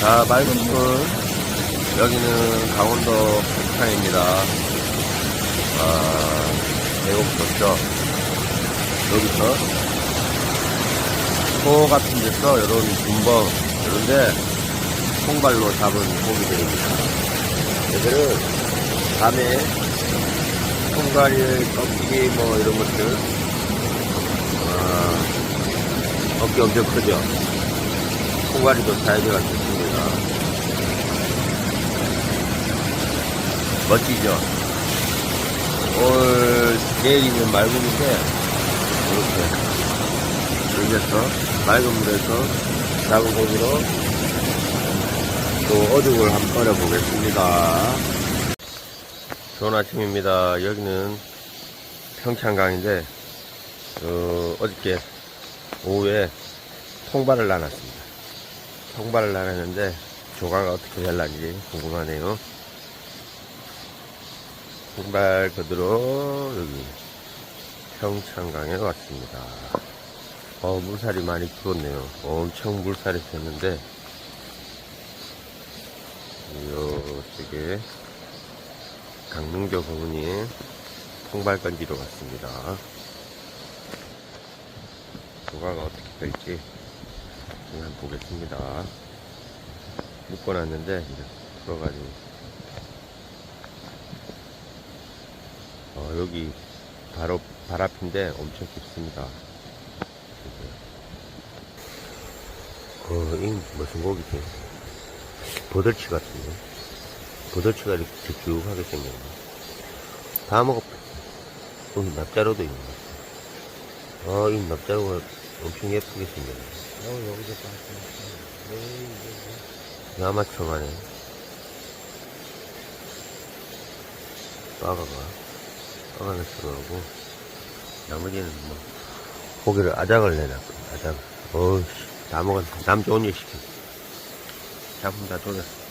자, 맑은 물. 여기는 강원도 평창입니다. 아, 좋죠? 여기서 소 같은 데서 이런 군벙, 이런데 통발로 잡은 고기들입니다. 얘들은 밤에 통갈이, 껍질 뭐 이런 것들, 아, 어깨 엄청 크죠? 통갈이도 사이즈가 좋습니다. 멋지죠? 올, 내일이면 맑은데, 이렇게, 여기서, 맑은 물에서, 작은 고기로, 또 어죽을 한번 끓여 보겠습니다. 좋은 아침입니다. 여기는 평창강인데, 어, 어저께 오후에 통발을 나눴습니다. 통발을 나눴는데, 조가가 어떻게 될란지 궁금하네요. 통발 그대로 여기 평창강에 왔습니다. 어, 물살이 많이 불었네요. 엄청 물살이 폈는데, 이쪽에 강릉교 부분이 통발 건지러 왔습니다. 조가가 어떻게 될지 한번 보겠습니다. 묶어놨는데 이제 풀어가지고 여기 바로 발 앞인데 엄청 깊습니다. 어, 이 무슨 고기지? 버들치 같은데? 버들치가 이렇게 쭉쭉하게 생겼네. 다 먹어. 어, 이 납자로도 있네. 어, 이 납자로가 엄청 예쁘게 생겼네. 어, 여기서 봤어. 야마청하네. 빠가가. 빠가는 들어가고, 나머지는 뭐, 고기를 아작을 내놨고, 아작. 어우씨, 다 먹었네. 남 좋은 일 시켜. 작품 다 돌렸어.